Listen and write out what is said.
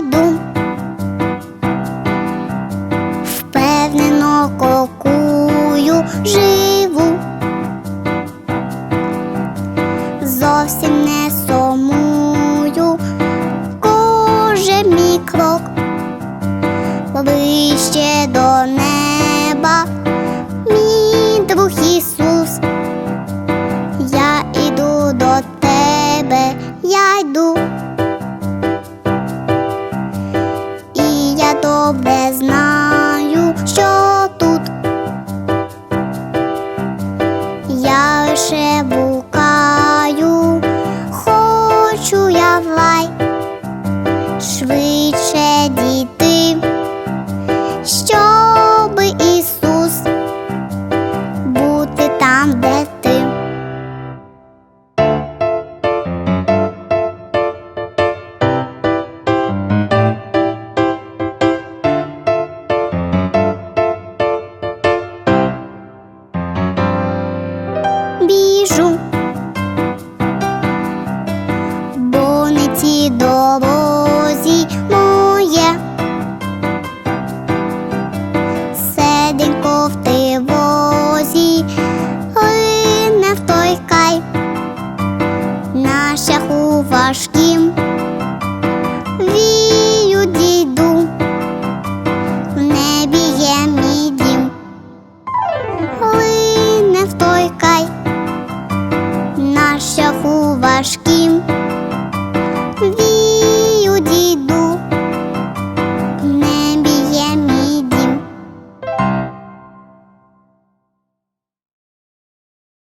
йду, впевнено кокую живу, зовсім не сумую. Кожен мій крок, ближче до неба, мій друг Ісус, я йду до тебе, я йду. лише букаю, хочу я в лай. біжу, бо не ті дорозі моє, седенько в тивозі, не в той кай, на шляху важким.